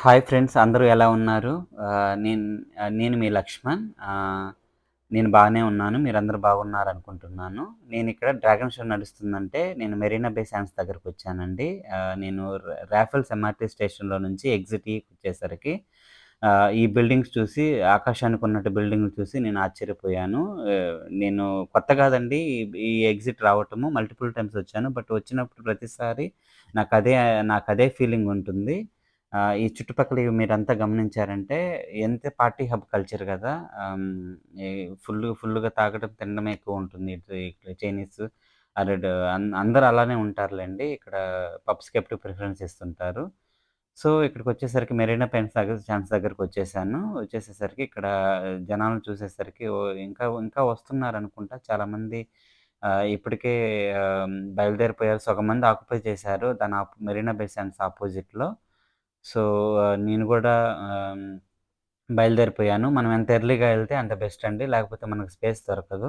Hi friends అందరూ ఎలా ఉన్నారు? నేను నేను మీ లక్ష్మణ్. నేను బాగానే ఉన్నాను. మీరందరూ బాగున్నారనుకుంటున్నాను. ఇక్కడ డ్రాగన్ షో నడుస్తుందంటే నేను మెరీనా బే శాన్స్ దగ్గరకు వచ్చానండి నేను రాఫెల్స్ ఎంఆర్టీ స్టేషన్‌లో నుంచి ఎగ్జిట్ వచ్చేసరికి ఈ బిల్డింగ్స్ చూసి ఆకాశానికి ఉన్నట్టు బిల్డింగ్‌లు చూసి నేను ఆశ్చర్యపోయాను. నేను కొత్త కాదండి ఈ ఎగ్జిట్ రావటము. మల్టిపుల్ టైమ్స్ వచ్చాను. బట్ వచ్చినప్పుడు ప్రతిసారి నాకు అదే నాకు అదే ఫీలింగ్ ఉంటుంది. ఈ చుట్టుపక్కల మీరంతా గమనించారంటే ఎంత పార్టీ హబ్ కల్చర్ కదా ఫుల్గా ఫుల్గా ఫుల్లుగా తాగడం, తినడం ఎక్కువ ఉంటుంది ఇక్కడ చైనీస్ అరెడ్ అన్ అలానే ఉంటారులేండి ఇక్కడ పబ్స్‌కి ఎప్పుడు ప్రిఫరెన్స్ ఇస్తుంటారు. సో, ఇక్కడికొచ్చేసరికి మెరీనా పెన్స్ దగ్గర దగ్గరికి వచ్చేసాను వచ్చేసేసరికి ఇక్కడ జనాలను చూసేసరికి ఇంకా ఇంకా వస్తున్నారు అనుకుంటా చాలామంది ఇప్పటికే బయలుదేరిపోయారు. సగం మంది ఆక్యుపై చేశారు. దాని ఆప్ మెరీనా బే సాండ్స్ ఆపోజిట్లో సో, నేను కూడా బయలుదేరిపోయాను. మనం ఎంత ఎర్లీగా వెళ్తే అంత బెస్ట్ అండి. లేకపోతే మనకు స్పేస్ దొరకదు.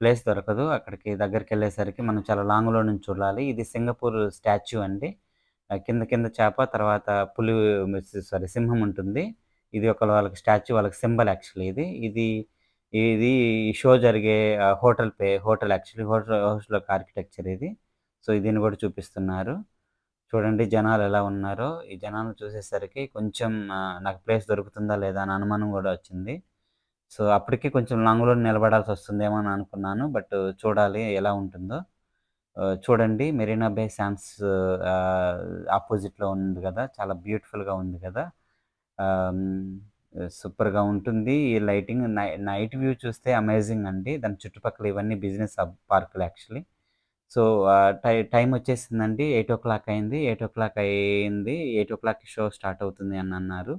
ప్లేస్ దొరకదు. అక్కడికి దగ్గరికి వెళ్ళేసరికి మనం చాలా లాంగ్‌లో నుంచి చూడాలి. ఇది సింగపూర్ స్టాచ్యూ అండి. కింద కింద చేప తర్వాత పులి సారీ సింహం ఉంటుంది. ఇది ఒక వాళ్ళకి స్టాచ్యూ వాళ్ళకి సింబల్ యాక్చువల్లీ ఇది. ఇది ఇది షో జరిగే hotel pay hotel actually hotel hotel architecture ఇది. సో, దీన్ని కూడా చూపిస్తున్నారు. చూడండి జనాలు ఎలా ఉన్నారో. ఈ జనాలను చూసేసరికి కొంచెం నాకు ప్లేస్ దొరుకుతుందా లేదా అని అనుమానం కూడా వచ్చింది. సో, అప్పటికి కొంచెం లాంగ్‌లో నిలబడాల్సొస్తుందేమో అని అనుకున్నాను. బట్ చూడాలి ఎలా ఉంటుందో. చూడండి మెరీనా బే సాండ్స్ ఆపోజిట్లో ఉంది కదా చాలా బ్యూటిఫుల్‌గా ఉంది కదా సూపర్‌గా ఉంటుంది. ఈ లైటింగ్ నై నైట్ వ్యూ చూస్తే అమేజింగ్ అండి. దాని చుట్టుపక్కల ఇవన్నీ బిజినెస్ పార్కులు యాక్చువల్లీ. సో, టై టైం వచ్చేసిందండి ఎయిట్ ఓ క్లాక్ అయింది. 8:00 అయింది. 8:00కి షో స్టార్ట్ అవుతుంది అని అన్నారు.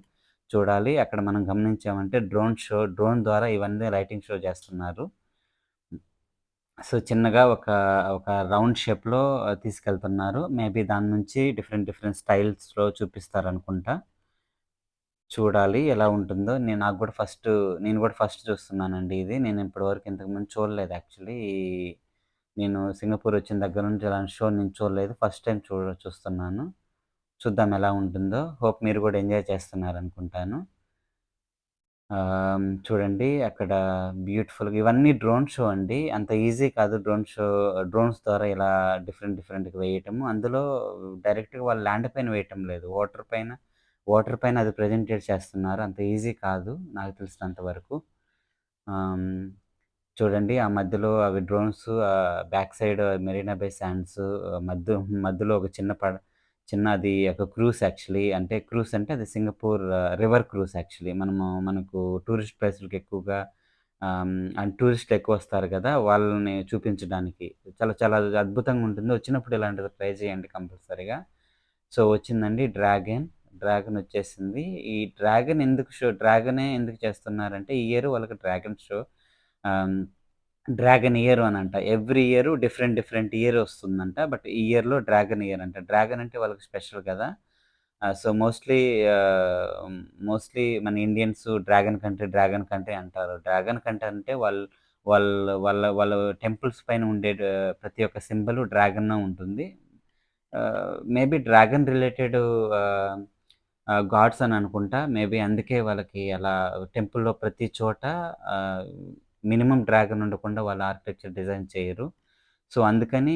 చూడాలి. అక్కడ మనం గమనించామంటే డ్రోన్ షో డ్రోన్ ద్వారా ఇవన్నీ లైటింగ్ షో చేస్తున్నారు. సో, చిన్నగా ఒక ఒక రౌండ్ షేప్‌లో తీసుకెళ్తున్నారు. మేబీ దాని నుంచి డిఫరెంట్ డిఫరెంట్ స్టైల్స్‌లో చూపిస్తారనుకుంటా. చూడాలి ఎలా ఉంటుందో. నేను నాకు కూడా ఫస్ట్ నేను కూడా ఫస్ట్ చూస్తున్నానండి ఇది. నేను ఇప్పటివరకు ఇంతకుముందు చూడలేదు యాక్చువల్లీ. నేను సింగపూర్ వచ్చిన దగ్గర నుంచి ఇలాంటి షో నేను చూడలేదు. ఫస్ట్ టైం చూడ చూస్తున్నాను. చూద్దాం ఎలా ఉంటుందో. హోప్ మీరు కూడా ఎంజాయ్ చేస్తున్నారనుకుంటాను. అనుకుంటాను చూడండి అక్కడ బ్యూటిఫుల్‌గా ఇవన్నీ డ్రోన్ షో అండి. అంత ఈజీ కాదు డ్రోన్ షో డ్రోన్స్ ద్వారా ఇలా డిఫరెంట్ డిఫరెంట్‌గా వేయటము. అందులో డైరెక్ట్‌గా వాళ్ళు ల్యాండ్ పైన వేయటం లేదు. వాటర్ పైన వాటర్ పైన అది ప్రెజెంటేట్ చేస్తున్నారు. అంత ఈజీ కాదు నాకు తెలిసినంత వరకు. చూడండి ఆ మధ్యలో అవి drones back side Marina Bay Sands మధ్య మధ్యలో ఒక చిన్న పడ చిన్న అది ఒక క్రూస్ యాక్చువల్లీ. అంటే క్రూస్ అంటే అది సింగపూర్ రివర్ క్రూస్ యాక్చువల్లీ. మనము మనకు టూరిస్ట్ ప్లేసులకు ఎక్కువగా అండ్ హ్మ్, అండ్ టూరిస్టులు కదా వాళ్ళని చూపించడానికి. చాలా చాలా అద్భుతంగా ఉంటుంది. వచ్చినప్పుడు ఇలాంటిది ట్రై చేయండి కంపల్సరీగా. సో, వచ్చిందండి డ్రాగన్. డ్రాగన్ వచ్చేసింది. ఈ డ్రాగన్ ఎందుకు షో డ్రాగనే ఎందుకు చేస్తున్నారంటే ఈ ఇయర్ వాళ్ళకి డ్రాగన్ షో డ్రాగన్ ఇయర్ అని అంట every year different different year వస్తుందంట. బట్ ఈ ఇయర్‌లో డ్రాగన్ ఇయర్ అంట. డ్రాగన్ అంటే వాళ్ళకి స్పెషల్ కదా! సో, మోస్ట్‌లీ మోస్ట్‌లీ మన Indians dragon country, dragon country అంటారు. డ్రాగన్ కంట్రీ అంటే వాళ్ళు వాళ్ళ వాళ్ళ వాళ్ళ టెంపుల్స్ పైన ఉండే ప్రతి ఒక్క సింబల్ డ్రాగన్ ఉంటుంది. మేబీ డ్రాగన్ రిలేటెడ్ గాడ్స్ అని అనుకుంటా. మేబీ అందుకే వాళ్ళకి అలా టెంపుల్‌లో ప్రతి చోట మినిమం మినిమమ్ డ్రాగన్ ఉండకుండా వాళ్ళు ఆర్కిటెక్చర్ డిజైన్ చేయరు. సో, అందుకని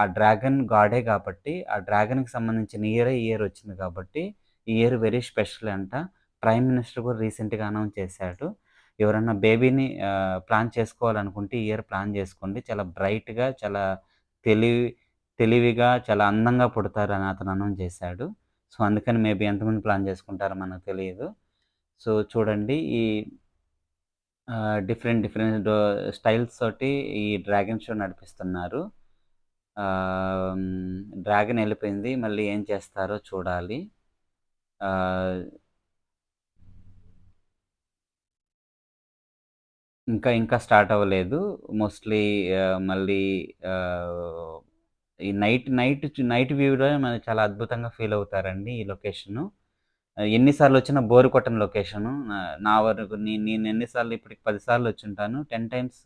ఆ డ్రాగన్ గాడే కాబట్టి ఆ డ్రాగన్‌కి సంబంధించిన ఇయరే ఈ ఇయర్ వచ్చింది కాబట్టి ఈ ఇయర్ వెరీ స్పెషల్ అంట. ప్రైమ్ మినిస్టర్ కూడా రీసెంట్‌గా అనౌన్స్ చేశాడు. ఎవరన్నా బేబీని ప్లాన్ చేసుకోవాలనుకుంటే ఈ ఇయర్ ప్లాన్ చేసుకోండి. చాలా బ్రైట్‌గా చాలా తెలివి తెలివిగా చాలా అందంగా పుడతారని అతను అనౌన్స్ చేశాడు. సో, అందుకని మేబీ ఎంతమంది ప్లాన్ చేసుకుంటారో మనకు తెలియదు సో, చూడండి ఈ డిఫరెంట్ డిఫరెంట్ స్టైల్స్ తోటి ఈ డ్రాగన్ షో నడిపిస్తున్నారు. డ్రాగన్ వెళ్ళిపోయింది మళ్ళీ ఏం చేస్తారో చూడాలి. ఇంకా ఇంకా స్టార్ట్ అవ్వలేదు. మోస్ట్‌లీ మళ్ళీ ఈ నైట్ నైట్ నైట్ వ్యూలో మనం చాలా అద్భుతంగా ఫీల్ అవుతారండి ఈ లొకేషను. ఎన్నిసార్లు వచ్చినా బోరు కొట్టని లొకేషను. నా వరకు నేను నేను ఎన్నిసార్లు ఇప్పటికి పదిసార్లు వచ్చి ఉంటాను టెన్ టైమ్స్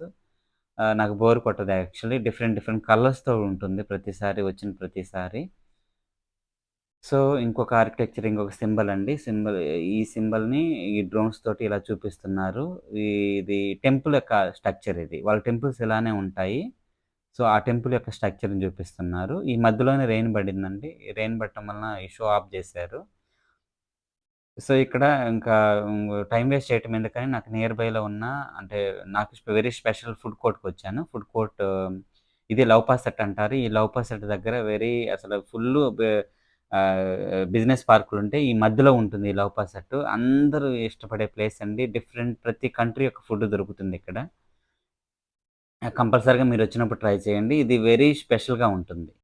నాకు బోర్ కొట్టదు యాక్చువల్లీ. డిఫరెంట్ డిఫరెంట్ కలర్స్‌తో ఉంటుంది ప్రతిసారి వచ్చిన ప్రతిసారి. సో, ఇంకొక ఆర్కిటెక్చర్ ఇంకొక సింబల్ అండి. సింబల్ ఈ సింబల్‌ని ఈ డ్రోన్స్ తోటి ఇలా చూపిస్తున్నారు. ఇది టెంపుల్ యొక్క స్ట్రక్చర్ ఇది. వాళ్ళ టెంపుల్స్ ఇలానే ఉంటాయి. సో, ఆ టెంపుల్ యొక్క స్ట్రక్చర్‌ని చూపిస్తున్నారు. ఈ మధ్యలోనే రెయిన్ పడిందండి. రెయిన్ పడటం వలన ఈ షో ఆఫ్ చేశారు సో, ఇక్కడ ఇంకా టైమ్ వేస్ట్ చేయటం ఎందుకని నాకు నియర్ బైలో ఉన్న అంటే నాకు స్పె వెరీ స్పెషల్ ఫుడ్ కోర్ట్‌కొచ్చాను. ఫుడ్ కోర్ట్ ఇది లవ్‌పాసెట్ అంటారు. ఈ లవ్‌పాసెట్ దగ్గర వెరీ అసలు ఫుల్లు బె ఆహ్, బిజినెస్ పార్కులుంటాయి. ఈ మధ్యలో ఉంటుంది ఈ లవ్‌పాసెట్. అందరూ ఇష్టపడే ప్లేస్ అండి. డిఫరెంట్ ప్రతి కంట్రీ యొక్క ఫుడ్ దొరుకుతుందిక్కడ. కంపల్సరీగా మీరొచ్చినప్పుడు ట్రై చేయండి. ఇది వెరీ స్పెషల్‌గా ఉంటుంది.